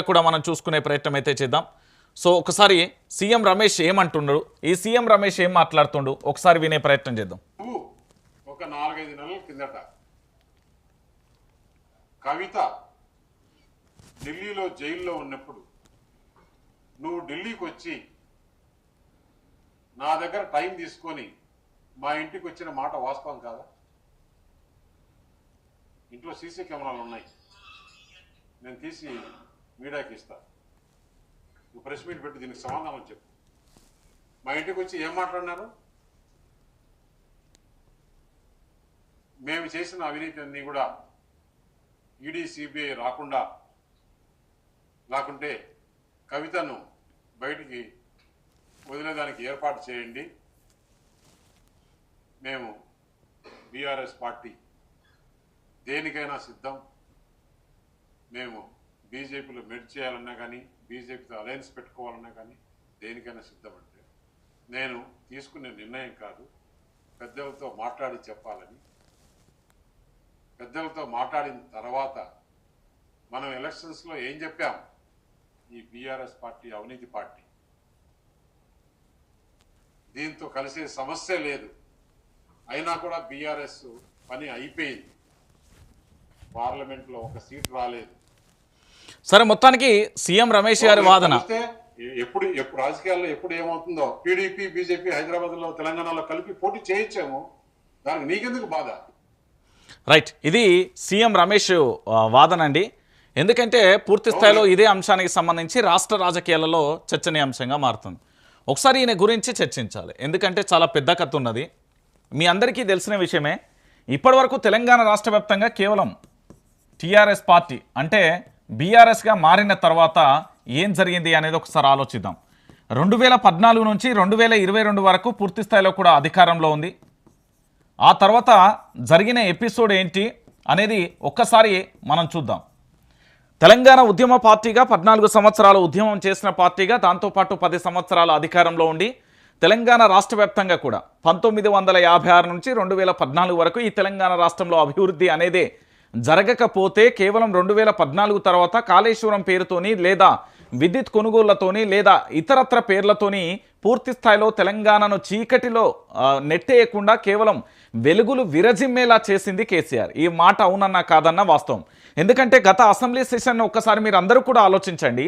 కూడా మనం చూసుకునే ప్రయత్నం అయితే చేద్దాం. సో ఒకసారి సీఎం రమేష్ ఏమంటున్నాడు ఈ సీఎం రమేష్ ఏం మాట్లాడుతుండు? ఒకసారి వినే ప్రయత్నం చేద్దాం. నువ్వు ఒక నాలుగైదు నెలల కిందట కవిత ఢిల్లీలో జైల్లో ఉన్నప్పుడు నువ్వు ఢిల్లీకి వచ్చి నా దగ్గర టైం తీసుకొని మా ఇంటికి వచ్చిన మాట వాస్తవం కాదా? ఇంట్లో సీసీ కెమెరాలు ఉన్నాయి. నేను తీసి మీడియాకి ఇస్తా నువ్వు ప్రెస్ మీట్ పెట్టి దీనికి సమాధానం చెప్పు. మా ఇంటికి వచ్చి ఏం మాట్లాడినారు? మేము చేసిన అవినీతి అన్ని కూడా ఈడీ సిబిఐ రాకుండా లేకుంటే కవితను బయటికి వదిలేదానికి ఏర్పాటు చేయండి. మేము బీఆర్ఎస్ పార్టీ దేనికైనా సిద్ధం. మేము బీజేపీలో మెడ్ చేయాలన్నా కానీ బీజేపీతో అలయన్స్ పెట్టుకోవాలన్నా కానీ దేనికైనా సిద్ధమంటే నేను తీసుకునే నిర్ణయం కాదు పెద్దలతో మాట్లాడి చెప్పాలని. పెద్దలతో మాట్లాడిన తర్వాత మనం ఎలక్షన్స్లో ఏం చెప్పాం? ఈ బీఆర్ఎస్ పార్టీ అవినీతి పార్టీ. దీంతో కలిసే సమస్య లేదు. అయినా కూడా బీఆర్ఎస్ పని అయిపోయింది. పార్లమెంట్లో ఒక సీట్ రాలేదు. సరే మొత్తానికి సీఎం రమేష్ గారి వాదన. ఎప్పుడు ఎప్పుడు రాజకీయాల్లో ఎప్పుడు ఏమవుతుందో టీడీపీ బీజేపీ హైదరాబాద్లో తెలంగాణలో కలిపి పోటీ చేయించాము దానికి నీకెందుకు బాధ? రైట్ ఇది సీఎం రమేష్ వాదన అండి. ఎందుకంటే పూర్తి స్థాయిలో ఇదే అంశానికి సంబంధించి రాష్ట్ర రాజకీయాలలో చర్చనీయాంశంగా మారుతుంది. ఒకసారి ఈయన గురించి చర్చించాలి. ఎందుకంటే చాలా పెద్ద కథ ఉన్నది. మీ అందరికీ తెలిసిన విషయమే ఇప్పటివరకు తెలంగాణ రాష్ట్ర వ్యాప్తంగా కేవలం టీఆర్ఎస్ పార్టీ అంటే బీఆర్ఎస్గా మారిన తర్వాత ఏం జరిగింది అనేది ఒకసారి ఆలోచిద్దాం. రెండు వేల పద్నాలుగు నుంచి రెండు వేల ఇరవై రెండు వరకు పూర్తి స్థాయిలో కూడా అధికారంలో ఉంది. ఆ తర్వాత జరిగిన ఎపిసోడ్ ఏంటి అనేది ఒక్కసారి మనం చూద్దాం. తెలంగాణ ఉద్యమ పార్టీగా పద్నాలుగు సంవత్సరాలు ఉద్యమం చేసిన పార్టీగా దాంతోపాటు పది సంవత్సరాల అధికారంలో ఉండి తెలంగాణ రాష్ట్ర వ్యాప్తంగా కూడా పంతొమ్మిది వందల యాభై ఆరు నుంచి రెండు వేల పద్నాలుగు వరకు ఈ తెలంగాణ రాష్ట్రంలో అభివృద్ధి అనేదే జరగకపోతే కేవలం రెండు వేల పద్నాలుగు తర్వాత కాళేశ్వరం పేరుతోని లేదా విద్యుత్ కొనుగోళ్ళతోని లేదా ఇతరత్ర పేర్లతోని పూర్తి స్థాయిలో తెలంగాణను చీకటిలో నెట్టేయకుండా కేవలం వెలుగులు విరజిమ్మేలా చేసింది కేసీఆర్. ఈ మాట అవునన్నా కాదన్నా వాస్తవం. ఎందుకంటే గత అసెంబ్లీ సెషన్ ఒక్కసారి మీరు అందరూ కూడా ఆలోచించండి.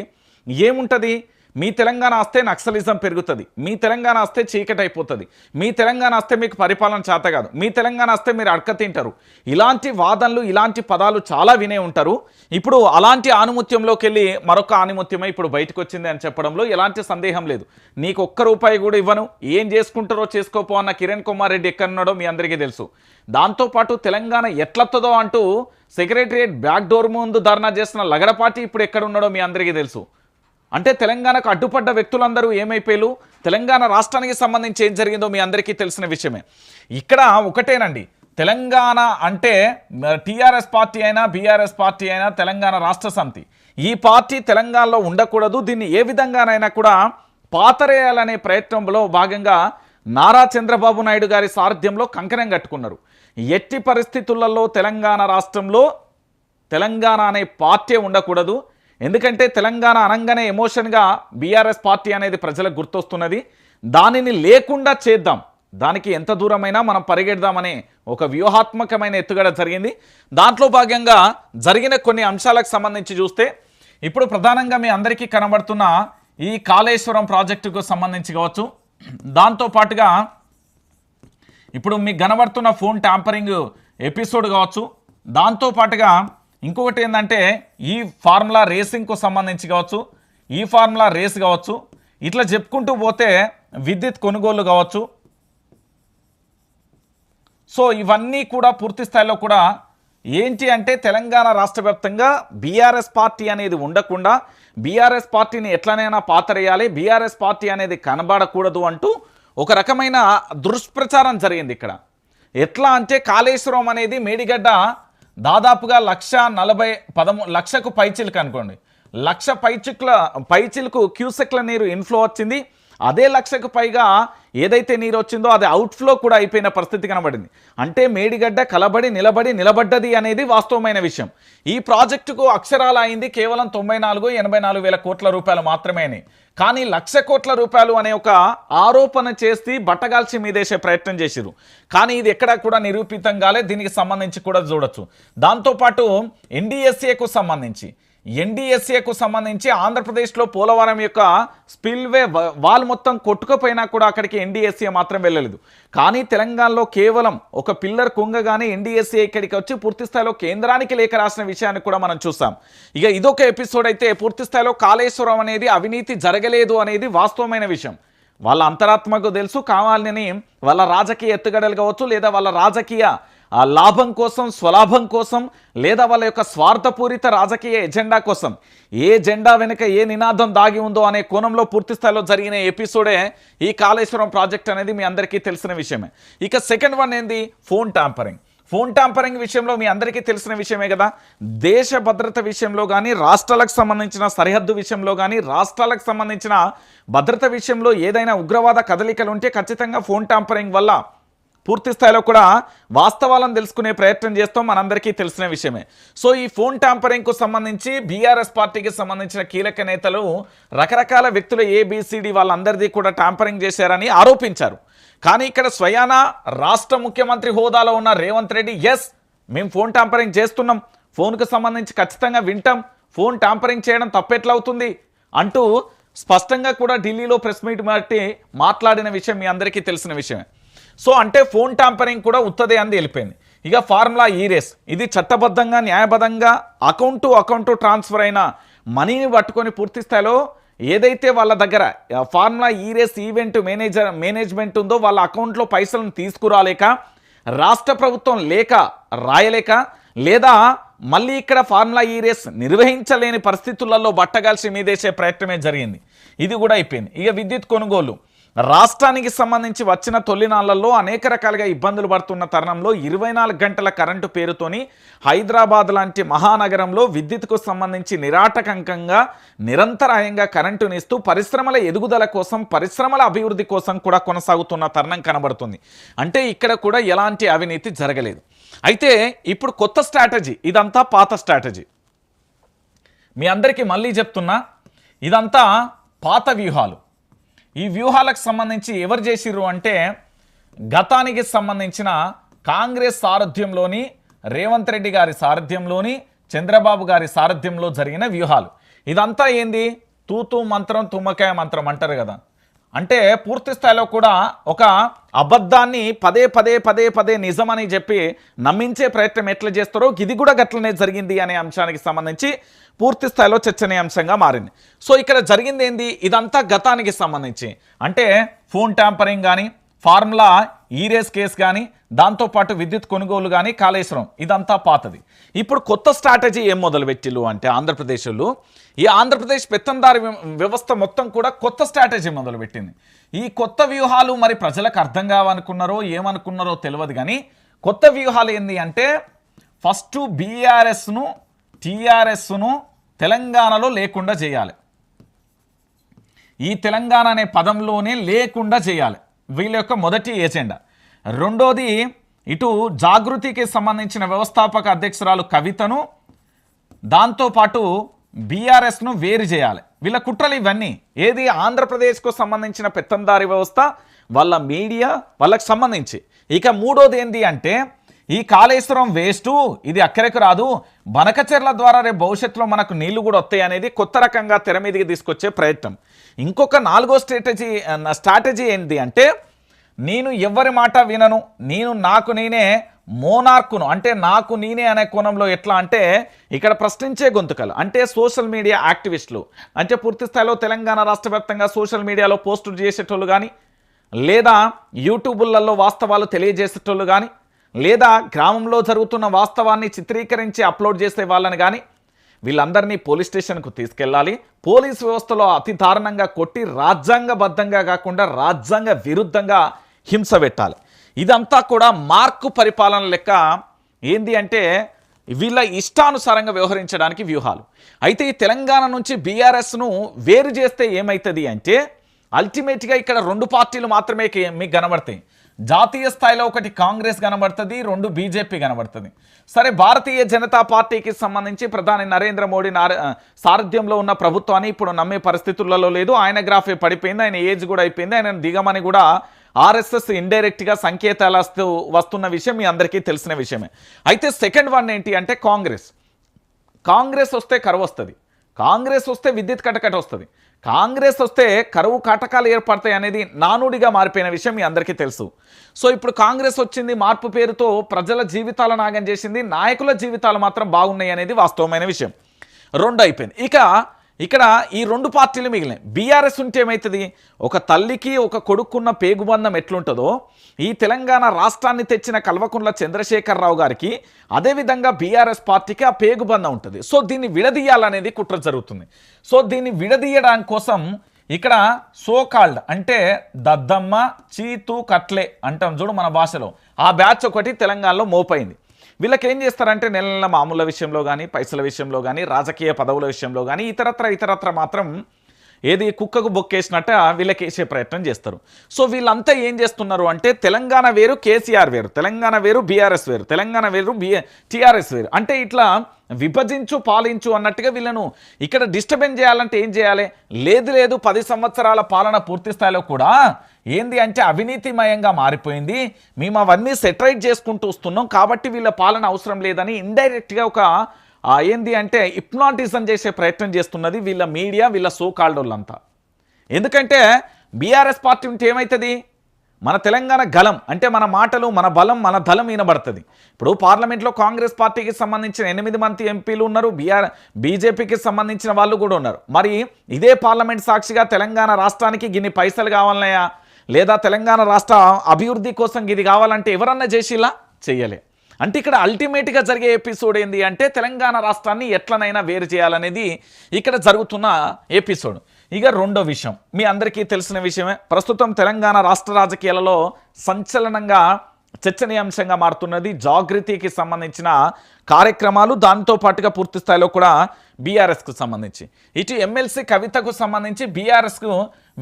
ఏముంటుంది? మీ తెలంగాణ వస్తే నక్సలిజం పెరుగుతుంది. మీ తెలంగాణ వస్తే చీకటి అయిపోతుంది. మీ తెలంగాణ వస్తే మీకు పరిపాలన చేత కాదు. మీ తెలంగాణ వస్తే మీరు అడక తింటారు. ఇలాంటి వాదనలు ఇలాంటి పదాలు చాలా వినే ఉంటారు. ఇప్పుడు అలాంటి ఆనుమత్యంలోకి వెళ్ళి మరొక ఆనుమత్యమే ఇప్పుడు బయటకు వచ్చింది అని చెప్పడంలో ఎలాంటి సందేహం లేదు. నీకు ఒక్క రూపాయి కూడా ఇవ్వను. ఏం చేసుకుంటారో చేసుకోపో అన్న కిరణ్ కుమార్ రెడ్డి ఎక్కడున్నాడో మీ అందరికీ తెలుసు. దాంతోపాటు తెలంగాణ ఎట్లొస్తుందో అంటూ సెక్రటరియట్ బ్యాక్ డోర్ ముందు ధర్నా చేసిన లగడపాటి ఇప్పుడు ఎక్కడ ఉన్నాడో మీ అందరికీ తెలుసు. అంటే తెలంగాణకు అడ్డుపడ్డ వ్యక్తులందరూ ఏమైపోయారు? తెలంగాణ రాష్ట్రానికి సంబంధించి ఏం జరిగిందో మీ అందరికీ తెలిసిన విషయమే. ఇక్కడ ఒకటేనండి. తెలంగాణ అంటే టీఆర్ఎస్ పార్టీ అయినా బీఆర్ఎస్ పార్టీ అయినా తెలంగాణ రాష్ట్ర సమితి. ఈ పార్టీ తెలంగాణలో ఉండకూడదు. దీన్ని ఏ విధంగానైనా కూడా పాతరేయాలనే ప్రయత్నంలో భాగంగా నారా చంద్రబాబు నాయుడు గారి సారథ్యంలో కంకణం కట్టుకున్నారు. ఎట్టి పరిస్థితులలో తెలంగాణ రాష్ట్రంలో తెలంగాణ అనే పార్టీ ఉండకూడదు. ఎందుకంటే తెలంగాణ అనగానే ఎమోషన్గా బీఆర్ఎస్ పార్టీ అనేది ప్రజలకు గుర్తొస్తున్నది. దానిని లేకుండా చేద్దాం. దానికి ఎంత దూరమైనా మనం పరిగెడదామనే ఒక వ్యూహాత్మకమైన ఎత్తుగడ జరిగింది. దాంట్లో భాగంగా జరిగిన కొన్ని అంశాలకు సంబంధించి చూస్తే ఇప్పుడు ప్రధానంగా మీ అందరికీ కనబడుతున్న ఈ కాళేశ్వరం ప్రాజెక్టుకు సంబంధించి కావచ్చు. దాంతో పాటుగా ఇప్పుడు మీకు కనబడుతున్న ఫోన్ ట్యాంపరింగ్ ఎపిసోడ్ కావచ్చు. దాంతో పాటుగా ఇంకొకటి ఏంటంటే ఈ ఫార్ములా రేసింగ్కు సంబంధించి కావచ్చు ఈ ఫార్ములా రేస్ కావచ్చు ఇట్లా చెప్పుకుంటూ పోతే విద్యుత్ కొనుగోలు కావచ్చు. సో ఇవన్నీ కూడా పూర్తి స్థాయిలో కూడా ఏంటి అంటే తెలంగాణ రాష్ట్ర వ్యాప్తంగా బీఆర్ఎస్ పార్టీ అనేది ఉండకుండా బీఆర్ఎస్ పార్టీని ఎట్లనైనా పాతరేయాలి బీఆర్ఎస్ పార్టీ అనేది కనబడకూడదు అంటూ ఒక రకమైన దుష్ప్రచారం జరిగింది ఇక్కడ. ఎట్లా అంటే కాళేశ్వరం అనేది మేడిగడ్డ దాదాపుగా లక్ష నలభై పదమూ లక్షకు పైచిలుకు అనుకోండి. లక్ష పైచిక్ల పైచిలుకు క్యూసెక్ల నీరు ఇన్ఫ్లో వచ్చింది. అదే లక్షకు పైగా ఏదైతే నీరు వచ్చిందో అది అవుట్ఫ్లో కూడా అయిపోయిన పరిస్థితి కనబడింది. అంటే మేడిగడ్డ కలబడి నిలబడి నిలబడ్డది అనేది వాస్తవమైన విషయం. ఈ ప్రాజెక్టుకు అక్షరాల అయింది కేవలం తొంభై నాలుగు ఎనభై నాలుగు వేల కోట్ల రూపాయలు మాత్రమేనే కానీ లక్ష కోట్ల రూపాయలు అనే ఒక ఆరోపణ చేసి బట్టగాల్చి మీదేసే ప్రయత్నం చేసిరు కానీ ఇది ఎక్కడా కూడా నిరూపితం కాలే దీనికి సంబంధించి కూడా చూడొచ్చు. దాంతోపాటు ఎన్డీఎస్ఏకు సంబంధించి ఎన్డీఎస్ఏకు సంబంధించి ఆంధ్రప్రదేశ్లో పోలవరం యొక్క స్పిల్వే వాల్ మొత్తం కొట్టుకుపోయినా కూడా అక్కడికి ఎన్డీఎస్ఏ మాత్రం వెళ్ళలేదు. కానీ తెలంగాణలో కేవలం ఒక పిల్లర్ కుంగగానే ఎన్డీఎస్ఏ ఇక్కడికి వచ్చి పూర్తిస్థాయిలో కేంద్రానికి లేఖ రాసిన విషయాన్ని కూడా మనం చూస్తాం ఇక ఇదొక ఎపిసోడ్ అయితే పూర్తిస్థాయిలో కాళేశ్వరం అనేది అవినీతి జరగలేదు అనేది వాస్తవమైన విషయం. వాళ్ళ అంతరాత్మకు తెలుసు కావాలని వాళ్ళ రాజకీయ ఎత్తుగడలు కావచ్చు లేదా వాళ్ళ రాజకీయ ఆ లాభం కోసం స్వలాభం కోసం లేదా వాళ్ళ యొక్క స్వార్థపూరిత రాజకీయ ఎజెండా కోసం ఏ జెండా వెనుక ఏ నినాదం దాగి ఉందో అనే కోణంలో పూర్తి స్థాయిలో జరిగిన ఎపిసోడే ఈ కాళేశ్వరం ప్రాజెక్ట్ అనేది మీ అందరికీ తెలిసిన విషయమే. ఇక సెకండ్ వన్ ఏంది? Phone tampering. ఫోన్ ట్యాంపరింగ్ విషయంలో మీ అందరికీ తెలిసిన విషయమే కదా. దేశ భద్రత విషయంలో కానీ రాష్ట్రాలకు సంబంధించిన సరిహద్దు విషయంలో కానీ రాష్ట్రాలకు సంబంధించిన భద్రత విషయంలో ఏదైనా ఉగ్రవాద కదలికలు ఉంటే ఖచ్చితంగా ఫోన్ ట్యాంపరింగ్ వల్ల పూర్తి స్థాయిలో కూడా వాస్తవాలను తెలుసుకునే ప్రయత్నం చేస్తాం మనందరికీ తెలిసిన విషయమే. సో ఈ ఫోన్ ట్యాంపరింగ్కు సంబంధించి బీఆర్ఎస్ పార్టీకి సంబంధించిన కీలక నేతలు రకరకాల వ్యక్తులు ఏబిసిడి వాళ్ళందరిది కూడా ట్యాంపరింగ్ చేశారని ఆరోపించారు. కానీ ఇక్కడ స్వయాన రాష్ట్ర ముఖ్యమంత్రి హోదాలో ఉన్న రేవంత్ రెడ్డి ఎస్ మేము ఫోన్ ట్యాంపరింగ్ చేస్తున్నాం. ఫోన్కు సంబంధించి ఖచ్చితంగా వింటాం. ఫోన్ ట్యాంపరింగ్ చేయడం తప్పెట్లా అవుతుంది అంటూ స్పష్టంగా కూడా ఢిల్లీలో ప్రెస్ మీట్ బట్టి మాట్లాడిన విషయం మీ అందరికీ తెలిసిన విషయమే. సో అంటే ఫోన్ ట్యాంపరింగ్ కూడా ఉత్తదే అని తెలిపింది ఇక ఫార్ములా ఈ రేస్. ఇది చట్టబద్ధంగా న్యాయబద్ధంగా అకౌంట్ టు అకౌంట్ ట్రాన్స్ఫర్ అయిన మనీని పట్టుకొని పూర్తి స్థాయిలో ఏదైతే వాళ్ళ దగ్గర formula E race event manager management ఉందో వాళ్ళ అకౌంట్లో పైసలను తీసుకురాలేక రాష్ట్ర ప్రభుత్వం లేక రాయలేక లేదా మళ్ళీ ఇక్కడ ఫార్ములా ఈ రేస్ నిర్వహించలేని పరిస్థితులలో బట్టగాల్సి మీదేసే ప్రయత్నమే జరిగింది. ఇది కూడా అయిపోయింది. ఇక విద్యుత్ కొనుగోలు. రాష్ట్రానికి సంబంధించి వచ్చిన తొలినాళ్ళలో అనేక రకాలుగా ఇబ్బందులు పడుతున్న తరుణంలో ఇరవై నాలుగు గంటల కరెంటు పేరుతోని హైదరాబాద్ లాంటి మహానగరంలో విద్యుత్కు సంబంధించి నిరాటకంకంగా నిరంతరాయంగా కరెంటునిస్తూ పరిశ్రమల ఎదుగుదల కోసం పరిశ్రమల అభివృద్ధి కోసం కూడా కొనసాగుతున్న తరుణం కనబడుతుంది. అంటే ఇక్కడ కూడా ఎలాంటి అవినీతి జరగలేదు. అయితే ఇప్పుడు కొత్త స్ట్రాటజీ ఇదంతా పాత స్ట్రాటజీ. మీ అందరికీ మళ్ళీ చెప్తున్నా ఇదంతా పాత వ్యూహాలు. ఈ వ్యూహాలకు సంబంధించి ఎవరు చేసిర్రు అంటే గతానికి సంబంధించిన కాంగ్రెస్ సారథ్యంలోని రేవంత్ రెడ్డి గారి సారథ్యంలోని చంద్రబాబు గారి సారథ్యంలో జరిగిన వ్యూహాలు. ఇదంతా ఏంది? తూతూ మంత్రం తుమ్మకాయ మంత్రం అంటారు కదా. అంటే పూర్తి స్థాయిలో కూడా ఒక అబద్ధాన్ని పదే పదే పదే పదే నిజమని చెప్పి నమ్మించే ప్రయత్నం ఎట్లా చేస్తారో ఇది కూడా గట్లనే జరిగింది అనే అంశానికి సంబంధించి పూర్తి స్థాయిలో చర్చనీయాంశంగా మారింది. సో ఇక్కడ జరిగింది ఏంది? ఇదంతా గతానికి సంబంధించి. అంటే ఫోన్ ట్యాంపరింగ్ కానీ ఫార్ములా ఈరేస్ కేసు కానీ దాంతోపాటు విద్యుత్ కొనుగోలు కానీ కాళేశ్వరం. ఇదంతా పాతది. ఇప్పుడు కొత్త స్ట్రాటజీ ఏం మొదలుపెట్టిల్లు అంటే ఆంధ్రప్రదేశ్లో? ఈ ఆంధ్రప్రదేశ్ పెత్తందారి వ్యవస్థ మొత్తం కూడా కొత్త స్ట్రాటజీ మొదలుపెట్టింది. ఈ కొత్త వ్యూహాలు మరి ప్రజలకు అర్థం కావనుకున్నారో ఏమనుకున్నారో తెలియదు కానీ కొత్త వ్యూహాలు ఏంది అంటే ఫస్ట్ బీఆర్ఎస్ను టీఆర్ఎస్ను తెలంగాణలో లేకుండా చేయాలి. ఈ తెలంగాణ అనే పదంలోనే లేకుండా చేయాలి. వీళ్ళ యొక్క మొదటి ఏజెండా. రెండోది ఇటు జాగృతికి సంబంధించిన వ్యవస్థాపక అధ్యక్షురాలు కవితను దాంతోపాటు బీఆర్ఎస్ను వేరు చేయాలి. వీళ్ళ కుట్రలు ఇవన్నీ. ఏది ఆంధ్రప్రదేశ్కు సంబంధించిన పెత్తందారి వ్యవస్థ వాళ్ళ మీడియా వాళ్ళకి సంబంధించి. ఇక మూడోది ఏంటి అంటే ఈ కాళేశ్వరం వేస్టు ఇది అక్కరకు రాదు. బనకచెర్ల ద్వారా రేపు భవిష్యత్తులో మనకు నీళ్ళు కూడా వస్తాయి అనేది కొత్త రకంగా తెర మీదకి తీసుకొచ్చే ప్రయత్నం. ఇంకొక నాలుగో స్ట్రాటజీ స్ట్రాటజీ ఏంటి అంటే నేను ఎవరి మాట వినను నేను నాకు నేనే మోనార్కును అంటే నాకు నేనే అనే కోణంలో ఎట్లా అంటే ఇక్కడ ప్రశ్నించే గొంతుకలు అంటే సోషల్ మీడియా యాక్టివిస్టులు అంటే పూర్తి స్థాయిలో తెలంగాణ రాష్ట్ర వ్యాప్తంగా సోషల్ మీడియాలో పోస్టులు చేసేటోళ్ళు కానీ లేదా యూట్యూబులలో వాస్తవాలు తెలియజేసేటోళ్ళు కానీ లేదా గ్రామంలో జరుగుతున్న వాస్తవాన్ని చిత్రీకరించి అప్లోడ్ చేసే వాళ్ళని కానీ వీళ్ళందరినీ పోలీస్ స్టేషన్కు తీసుకెళ్ళాలి. పోలీస్ వ్యవస్థలో అతి దారుణంగా కొట్టి రాజ్యాంగబద్ధంగా కాకుండా రాజ్యాంగ విరుద్ధంగా హింస పెట్టాలి. ఇదంతా కూడా మార్కు పరిపాలన లెక్క ఏంది అంటే వీళ్ళ ఇష్టానుసారంగా వ్యవహరించడానికి వ్యూహాలు. అయితే ఈ తెలంగాణ నుంచి బీఆర్ఎస్ను వేరు చేస్తే ఏమవుతుంది అంటే అల్టిమేట్గా ఇక్కడ రెండు పార్టీలు మాత్రమే మీకు కనబడతాయి. జాతీయ స్థాయిలో ఒకటి కాంగ్రెస్ కనబడుతుంది రెండు బీజేపీ కనబడుతుంది. సరే భారతీయ జనతా పార్టీకి సంబంధించి ప్రధాని నరేంద్ర మోడీ నార- సారథ్యంలో ఉన్న ప్రభుత్వాన్ని ఇప్పుడు నమ్మే పరిస్థితులలో లేదు. ఆయన గ్రాఫే పడిపోయింది ఆయన ఏజ్ కూడా అయిపోయింది ఆయన దిగమని కూడా ఆర్ఎస్ఎస్ ఇండైరెక్ట్గా సంకేతాలు వస్తూ వస్తున్న విషయం మీ అందరికీ తెలిసిన విషయమే. అయితే సెకండ్ వన్ ఏంటి అంటే కాంగ్రెస్. కాంగ్రెస్ వస్తే కరువు వస్తుంది. కాంగ్రెస్ వస్తే విద్యుత్ కటకట వస్తుంది. కాంగ్రెస్ వస్తే కరువు కాటకాలు ఏర్పడతాయి అనేది నానుడిగా మారిపోయిన విషయం మీ అందరికీ తెలుసు. సో ఇప్పుడు కాంగ్రెస్ వచ్చింది మార్పు పేరుతో ప్రజల జీవితాలను నాగం చేసింది నాయకుల జీవితాలు మాత్రం బాగున్నాయి అనేది వాస్తవమైన విషయం. రెండు అయిపోయింది ఇక ఇక్కడ ఈ రెండు పార్టీలు మిగిలినాయి. బీఆర్ఎస్ ఉంటే ఏమవుతుంది ఒక తల్లికి ఒక కొడుకున్న పేగుబంధం ఎట్లుంటుందో ఈ తెలంగాణ రాష్ట్రాన్ని తెచ్చిన కల్వకుంట్ల చంద్రశేఖరరావు గారికి అదేవిధంగా బీఆర్ఎస్ పార్టీకి ఆ పేగుబంధం ఉంటుంది. సో దీన్ని విడదీయాలనేది కుట్ర జరుగుతుంది. సో దీన్ని విడదీయడానికి కోసం ఇక్కడ సోకాల్డ్ అంటే దద్దమ్మ చీతు కట్లే అంటాం చూడు మన భాషలో. ఆ బ్యాచ్ ఒకటి తెలంగాణలో మోపైంది. వీళ్ళకి ఏం చేస్తారంటే నెల నెల మామూల విషయంలో కానీ పైసల విషయంలో కానీ రాజకీయ పదవుల విషయంలో కానీ ఇతరత్ర ఇతరత్ర మాత్రం ఏది కుక్కకు బొక్కేసినట్ట వీళ్ళకేసే ప్రయత్నం చేస్తారు. సో వీళ్ళంతా ఏం చేస్తున్నారు అంటే తెలంగాణ వేరు కేసీఆర్ వేరు తెలంగాణ వేరు బీఆర్ఎస్ వేరు తెలంగాణ వేరు బి టీఆర్ఎస్ వేరు. అంటే ఇట్లా విభజించు పాలించు అన్నట్టుగా వీళ్ళను ఇక్కడ డిస్టర్బెన్స్ చేయాలంటే ఏం చేయాలి? లేదు లేదు పది సంవత్సరాల పాలన పూర్తి స్థాయిలో కూడా ఏంది అంటే అవినీతిమయంగా మారిపోయింది. మేము అవన్నీ సెటరైట్ చేసుకుంటూ వస్తున్నాం. కాబట్టి వీళ్ళ పాలన అవసరం లేదని ఇండైరెక్ట్గా ఒక ఏంది అంటే ఇప్నాటిజం చేసే ప్రయత్నం చేస్తున్నది వీళ్ళ మీడియా వీళ్ళ సో కాల్డోళ్ళంతా ఎందుకంటే బీఆర్ఎస్ పార్టీ ఉంటే ఏమవుతుంది మన తెలంగాణ గలం అంటే మన మాటలు మన బలం మన దళం వినబడుతుంది. ఇప్పుడు పార్లమెంట్లో కాంగ్రెస్ పార్టీకి సంబంధించిన ఎనిమిది మంది ఎంపీలు ఉన్నారు. బీఆర్ బీజేపీకి సంబంధించిన వాళ్ళు కూడా ఉన్నారు. మరి ఇదే పార్లమెంట్ సాక్షిగా తెలంగాణ రాష్ట్రానికి గిన్ని పైసలు కావాలన్నాయా? లేదా తెలంగాణ రాష్ట్ర అభివృద్ధి కోసం ఇది కావాలంటే ఎవరన్నా చేసిలా చెయ్యలే. అంటే ఇక్కడ అల్టిమేట్గా జరిగే ఎపిసోడ్ ఏంది అంటే తెలంగాణ రాష్ట్రాన్ని ఎట్లనైనా వేరు చేయాలనేది ఇక్కడ జరుగుతున్న ఎపిసోడ్ ఇక రెండో విషయం. మీ అందరికీ తెలిసిన విషయమే. ప్రస్తుతం తెలంగాణ రాష్ట్ర రాజకీయాలలో సంచలనంగా చర్చనీయాంశంగా మారుతున్నది. జాగృతికి సంబంధించిన కార్యక్రమాలు దాంతో పాటుగా పూర్తి స్థాయిలో కూడా బీఆర్ఎస్కు సంబంధించి. ఇటు ఎమ్మెల్సీ కవితకు సంబంధించి బీఆర్ఎస్కు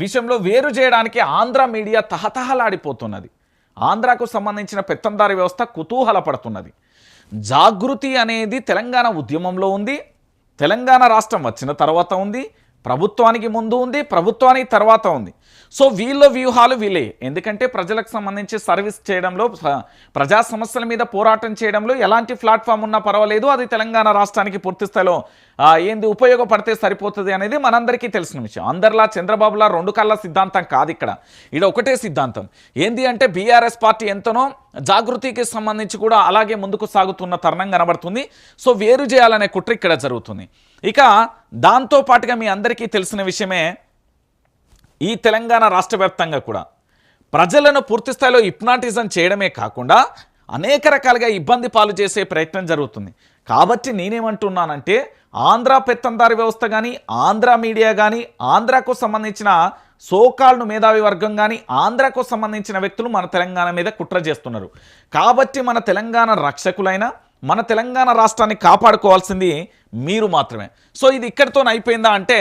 విషయంలో వేరు చేయడానికి ఆంధ్ర మీడియా తహతహలాడిపోతున్నది. ఆంధ్రాకు సంబంధించిన పెత్తందారి వ్యవస్థ కుతూహలపడుతున్నది. జాగృతి అనేది తెలంగాణ ఉద్యమంలో ఉంది. తెలంగాణ రాష్ట్రం వచ్చిన తర్వాత ఉంది. ప్రభుత్వానికి ముందు ఉంది. ప్రభుత్వానికి తర్వాత ఉంది. సో వీళ్ళ వ్యూహాలు వీళ్ళే. ఎందుకంటే ప్రజలకు సంబంధించి సర్వీస్ చేయడంలో ప్రజా సమస్యల మీద పోరాటం చేయడంలో ఎలాంటి ప్లాట్ఫామ్ ఉన్నా పర్వాలేదు. అది తెలంగాణ రాష్ట్రానికి పూర్తి స్థాయిలో ఏంది ఉపయోగపడితే సరిపోతుంది అనేది మనందరికీ తెలిసిన విషయం. అందరిలా చంద్రబాబులా రెండు కళ్ళ సిద్ధాంతం కాదు ఇక్కడ. ఇక్కడ ఒకటే సిద్ధాంతం. ఏంది అంటే బీఆర్ఎస్ పార్టీ ఎంతనో జాగృతికి సంబంధించి కూడా అలాగే ముందుకు సాగుతున్న తరుణం కనబడుతుంది. సో వేరు చేయాలనే కుట్ర ఇక్కడ జరుగుతుంది. ఇక దాంతో పాటుగా మీ అందరికీ తెలిసిన విషయమే ఈ తెలంగాణ రాష్ట్ర వ్యాప్తంగా కూడా. ప్రజలను పూర్తి స్థాయిలో ఇప్నాటిజం చేయడమే కాకుండా అనేక రకాలుగా ఇబ్బంది పాలు చేసే ప్రయత్నం జరుగుతుంది. కాబట్టి నేనేమంటున్నానంటే ఆంధ్ర పెత్తందారి వ్యవస్థ కానీ ఆంధ్ర మీడియా కానీ ఆంధ్రాకు సంబంధించిన సోకాల్ను మేధావి వర్గం కానీ ఆంధ్రకు సంబంధించిన వ్యక్తులు మన తెలంగాణ మీద కుట్ర చేస్తున్నారు. కాబట్టి మన తెలంగాణ రక్షకులైన మన తెలంగాణ రాష్ట్రాన్ని కాపాడుకోవాల్సింది మీరు మాత్రమే. సో ఇది ఇక్కడితో అయిపోయిందా అంటే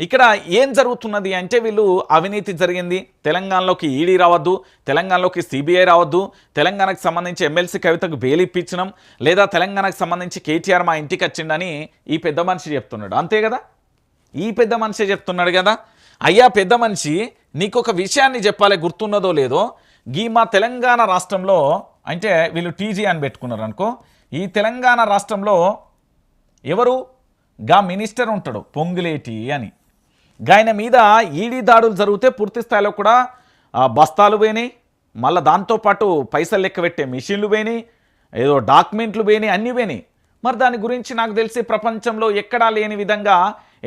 ఇక్కడ ఏం జరుగుతున్నది అంటే వీళ్ళు అవినీతి జరిగింది. తెలంగాణలోకి ఈడీ రావద్దు తెలంగాణలోకి సిబిఐ రావద్దు తెలంగాణకు సంబంధించి ఎమ్మెల్సీ కవితకు బెయిల్ ఇప్పించడం లేదా తెలంగాణకు సంబంధించి కేటీఆర్ మా ఇంటికి వచ్చిండని ఈ పెద్ద మనిషి చెప్తున్నాడు. అంతే కదా? ఈ పెద్ద మనిషి చెప్తున్నాడు కదా? అయ్యా పెద్ద మనిషి నీకు ఒక విషయాన్ని చెప్పాలి గుర్తున్నదో లేదో? ఈ మా తెలంగాణ రాష్ట్రంలో అంటే వీళ్ళు టీజీ అని పెట్టుకున్నారు అనుకో ఈ తెలంగాణ రాష్ట్రంలో ఎవరు? గా మినిస్టర్ ఉంటాడు పొంగులేటి అని. గాయన మీద ఈడీ దాడులు జరిగితే పూర్తి స్థాయిలో కూడా బస్తాలు పోయినాయి మళ్ళీ దాంతోపాటు పైసలు లెక్క పెట్టే మిషన్లు పోయినాయి ఏదో డాక్యుమెంట్లు పోయినాయి అన్నీ పోయినాయి మరి దాని గురించి నాకు తెలిసి ప్రపంచంలో ఎక్కడా లేని విధంగా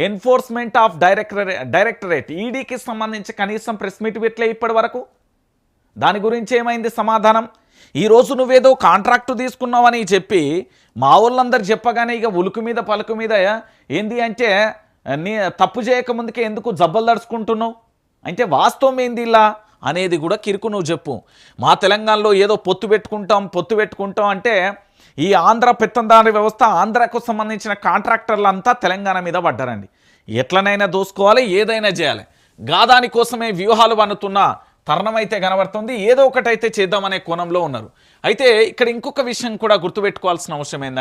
ఎన్ఫోర్స్మెంట్ ఆఫ్ డైరెక్టరే డైరెక్టరేట్ ఈడీకి సంబంధించి కనీసం ప్రెస్ మీట్ పెట్టలే ఇప్పటి వరకు. దాని గురించి ఏమైంది సమాధానం? ఈరోజు నువ్వేదో కాంట్రాక్టు తీసుకున్నావని చెప్పి మా వాళ్ళందరు చెప్పగానే ఇక ఉలుకు మీద పలుకు మీద ఏంది అంటే నీ తప్పు చేయకముందుకే ఎందుకు జబ్బలు దడుచుకుంటున్నావు అంటే వాస్తవం ఏంది ఇలా? అనేది కూడా కిరుకు నువ్వు చెప్పు. మా తెలంగాణలో ఏదో పొత్తు పెట్టుకుంటాం పొత్తు పెట్టుకుంటాం అంటే ఈ ఆంధ్ర పెత్తందారి వ్యవస్థ ఆంధ్రాకు సంబంధించిన కాంట్రాక్టర్లు అంతా తెలంగాణ మీద పడ్డారండి. ఎట్లనైనా దోసుకోవాలి ఏదైనా చేయాలి. గాదాని కోసమే వ్యూహాలు వన్నుతున్న తరుణం అయితే కనబడుతుంది ఏదో ఒకటైతే చేద్దామనే కోణంలో ఉన్నారు. అయితే ఇక్కడ ఇంకొక విషయం కూడా గుర్తుపెట్టుకోవాల్సిన అవసరం ఏంటంటే